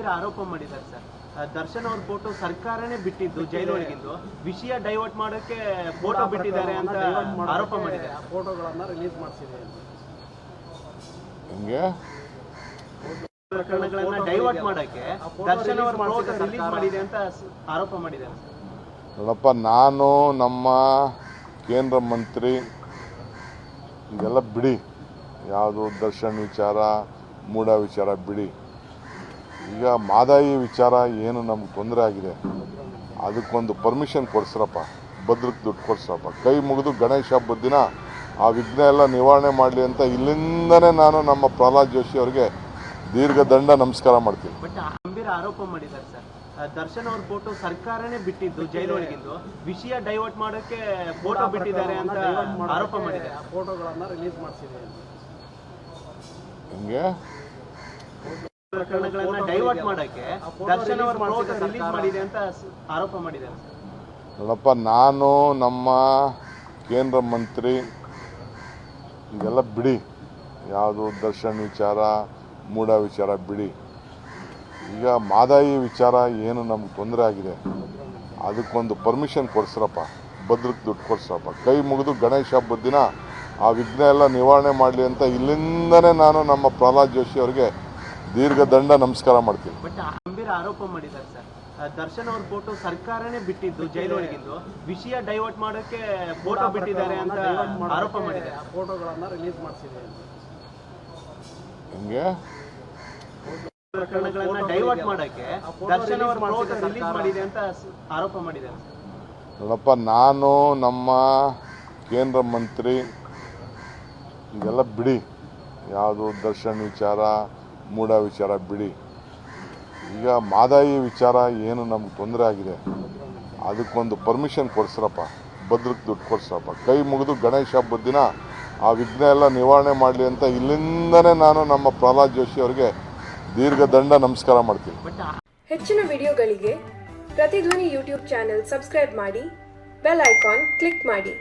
ಗಂಭೀರ ಆರೋಪ ಮಾಡಿದ್ದಾರೆ ಸರ್. ದರ್ಶನ್ ಅವ್ರ ಫೋಟೋ ಸರ್ಕಾರನೇ ಬಿಟ್ಟಿದ್ದು ಜೈಲೊಳಗಿಂದು ವಿಷಯ ಡೈವರ್ಟ್ ಮಾಡೋಕೆ ಫೋಟೋ ಬಿಟ್ಟಿದ್ದಾರೆ ಅಂತ ಆರೋಪ ಮಾಡಿದ್ದಾರೆ. ಫೋಟೋಗಳನ್ನ ರಿಲೀಸ್ ಮಾಡಿಸಿದೆ ಹಿಂಗೆ? ಪ್ರಕರಣಗಳನ್ನ ಡೈವರ್ಟ್ ಮಾಡೋಕೆ ದರ್ಶನ್ ಅವ್ರ ಫೋಟೋ ರಿಲೀಸ್ ಮಾಡಿದೆ ಅಂತ ಆರೋಪ ಮಾಡಿದ್ದಾರೆ. ನೋಡಪ್ಪ ನಾನು ನಮ್ಮ ಕೇಂದ್ರ ಮಂತ್ರಿ ಇದೆಲ್ಲ ಬಿಡಿ. ಯಾವುದು ದರ್ಶನ್ ವಿಚಾರ ಮೂಢ ವಿಚಾರ ಬಿಡಿ. ಈಗ ಮಾದಾಯಿ ವಿಚಾರ ಏನು ನಮ್ಗೆ ತೊಂದರೆ ಆಗಿದೆ? ಅದಕ್ಕೊಂದು ಪರ್ಮಿಷನ್ ಕೊಡಿಸ್ರಪ್ಪ. ಭದ್ರಕ್ಕೆ ದುಡ್ಡು ಕೊಡ್ಸ್ರಪ್ಪ. ಕೈ ಮುಗಿದು ಗಣೇಶ ಹಬ್ಬದ ದಿನ ಆ ವಿಘ್ನ ಎಲ್ಲ ನಿವಾರಣೆ ಮಾಡಲಿ ಅಂತ ಇಲ್ಲಿಂದನೇ ನಾನು ನಮ್ಮ ಪ್ರಹ್ಲಾದ್ ಜೋಶಿ ಅವರಿಗೆ ದೀರ್ಘ ದಂಡ ನಮಸ್ಕಾರ ಮಾಡ್ತೀನಿ. ಬಟ್ ಗಂಭೀರ ಆರೋಪ ಮಾಡಿದ್ದಾರೆ ಸರ್. ಆ, ದರ್ಶನ್ ಅವ್ರ ಫೋಟೋ ಸರ್ಕಾರನೇ ಬಿಟ್ಟಿದ್ದು ಜೈಲೊಳಗಿದ್ದು. ವಿಷಯ ಡೈವರ್ಟ್ ಮಾಡೋಕೆ ಫೋಟೋ ಬಿಟ್ಟಿದ್ದಾರೆ ಅಂತ ಆರೋಪ ಮಾಡಿದ್ದಾರೆ. ಫೋಟೋಗಳನ್ನ ರಿಲೀಸ್ ಮಾಡಿಸಿದೆ. ಹಿಂಗೆ? ಪ್ರಕರಣಗಳನ್ನ ಡೈವರ್ಟ್ ಮಾಡಕ್ಕೆ ದರ್ಶನ್ ಅವರ ಫೋಟೋ ರಿಲೀಸ್ ಮಾಡಿದೆ ಅಂತ ಆರೋಪ ಮಾಡಿದ್ದಾರೆ. ನೋಡಪ್ಪ ನಾನು ನಮ್ಮ ಕೇಂದ್ರ ಮಂತ್ರಿ ಇದೆಲ್ಲ ಬಿಡಿ. ಯಾವುದು ದರ್ಶನ್ ವಿಚಾರ ಮೂಢ ವಿಚಾರ ಬಿಡಿ. ಈಗ ಮಾದಾಯಿ ವಿಚಾರ ಏನು ನಮ್ಗೆ ತೊಂದರೆ ಆಗಿದೆ? ಅದಕ್ಕೊಂದು ಪರ್ಮಿಷನ್ ಕೊಡ್ಸ್ರಪ್ಪ. ಭದ್ರಕ್ಕೆ ದುಡ್ಡು ಕೊಡ್ಸ್ರಪ್ಪ. ಕೈ ಮುಗಿದು ಗಣೇಶ ಹಬ್ಬದ ದಿನ ಆ ವಿಘ್ನ ಎಲ್ಲ ನಿವಾರಣೆ ಮಾಡಲಿ ಅಂತ ಇಲ್ಲಿಂದನೇ ನಾನು ನಮ್ಮ ಪ್ರಹ್ಲಾದ್ ಜೋಶಿ ಅವರಿಗೆ ದೀರ್ಘ ದಂಡ ನಮಸ್ಕಾರ ಮಾಡ್ತೀವಿ ಬಟ್ ಗಂಭೀರ ಆರೋಪ ಮಾಡಿದ್ದಾರೆ ಸರ್. ಆ, ದರ್ಶನ್ ಅವ್ರ ಫೋಟೋ ಸರ್ಕಾರನೇ ಬಿಟ್ಟಿದ್ದು ಜೈಲೊಳಗಿದ್ದು. ವಿಷಯ ಡೈವರ್ಟ್ ಮಾಡೋಕೆ ಫೋಟೋ ಬಿಟ್ಟಿದ್ದಾರೆ ಅಂತ ಆರೋಪ ಮಾಡಿದ್ದಾರೆ. ಫೋಟೋಗಳನ್ನ ರಿಲೀಸ್ ಮಾಡಿಸಿದೆ ಹಿಂಗೆ? ಪ್ರಕರಣಗಳನ್ನ ಡೈವರ್ಟ್ ಮಾಡೋಕೆ ದರ್ಶನ್ ಅವ್ರ ಫೋಟೋ ರಿಲೀಸ್ ಮಾಡಿದೆ ಅಂತ ಆರೋಪ ಮಾಡಿದ್ದಾರೆ. ನೋಡಪ್ಪ ನಾನು ನಮ್ಮ ಕೇಂದ್ರ ಮಂತ್ರಿ ಇದೆಲ್ಲ ಬಿಡಿ. ಯಾವುದು ದರ್ಶನ್ ವಿಚಾರ ಮೂಢ ವಿಚಾರ, ಬಿಡಿ. ಈಗ ಮಾದಾಯಿ ವಿಚಾರ ಏನು ನಮ್ಗೆ ತೊಂದರೆ ಆಗಿದೆ? ಅದಕ್ಕೊಂದು ಪರ್ಮಿಷನ್ ಕೊಡ್ಸ್ರಪ್ಪ. ಭದ್ರಕ್ಕೆ ದುಡ್ಡು ಕೊಡ್ಸ್ರಪ್ಪ. ಕೈ ಮುಗಿದು ಗಣೇಶ ಹಬ್ಬದ ದಿನ ಆ ವಿಘ್ನ ಎಲ್ಲ ನಿವಾರಣೆ ಮಾಡಲಿ ಅಂತ ಇಲ್ಲಿಂದನೇ ನಾನು ನಮ್ಮ ಪ್ರಹ್ಲಾದ್ ಜೋಶಿ ಅವರಿಗೆ ದೀರ್ಘ ದಂಡ ನಮಸ್ಕಾರ ಮಾಡ್ತೀನಿ. ಹೆಚ್ಚಿನ ವಿಡಿಯೋಗಳಿಗೆ ಪ್ರತಿಧ್ವನಿ ಯೂಟ್ಯೂಬ್ ಚಾನೆಲ್ ಸಬ್ಸ್ಕ್ರೈಬ್ ಮಾಡಿ, ಬೆಲ್ ಐಕಾನ್ ಕ್ಲಿಕ್ ಮಾಡಿ.